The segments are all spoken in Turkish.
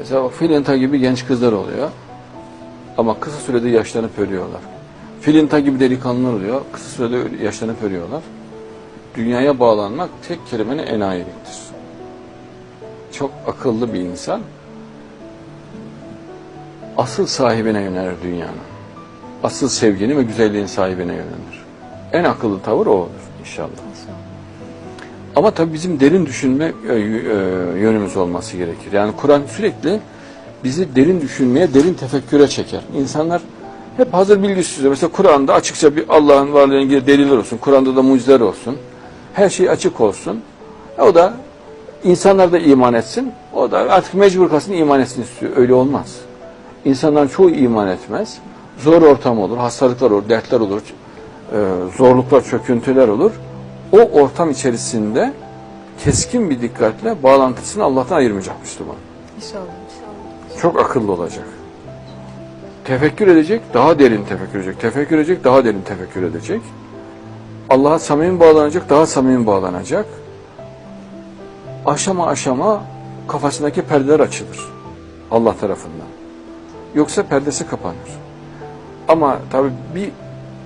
Mesela filinta gibi genç kızlar oluyor. Ama kısa sürede yaşlanıp ölüyorlar. Filinta gibi delikanlılar oluyor. Kısa sürede yaşlanıp ölüyorlar. Dünyaya bağlanmak tek kelimenin enayiliktir. Çok akıllı bir insan asıl sahibine yönelir dünyanın. Asıl sevginin ve güzelliğin sahibine yönelir. En akıllı tavır o olur inşallah. Ama tabii bizim derin düşünme e, e, yönümüz olması gerekir. Yani Kur'an sürekli bizi derin düşünmeye, derin tefekküre çeker. İnsanlar hep hazır bilgi istiyor. Mesela Kur'an'da açıkça bir Allah'ın varlığına ilgili deliller olsun. Kur'an'da da mucizeler olsun. Her şey açık olsun. E, o da insanlar da iman etsin. O da artık mecbur kalsın iman etsin istiyor. Öyle olmaz. İnsanların çoğu iman etmez. Zor ortam olur, hastalıklar olur, dertler olur, zorluklar, çöküntüler olur. O ortam içerisinde keskin bir dikkatle bağlantısını Allah'tan ayırmayacak Müslüman. İnşallah. inşallah. Çok akıllı olacak. Tefekkür edecek, daha derin tefekkür edecek. Tefekkür edecek, daha derin tefekkür edecek. Allah'a samimi bağlanacak, daha samimi bağlanacak. Aşama aşama kafasındaki perdeler açılır. Allah tarafından. Yoksa perdesi kapanır. Ama tabii bir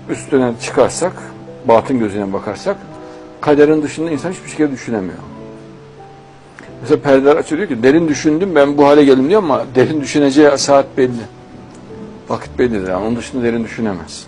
üstüne çıkarsak, batın gözüne bakarsak, kaderin dışında insan hiçbir şey düşünemiyor. Mesela perdeler açılıyor ki derin düşündüm ben bu hale geldim diyor ama derin düşüneceği saat belli. Vakit bellidir yani onun dışında derin düşünemez.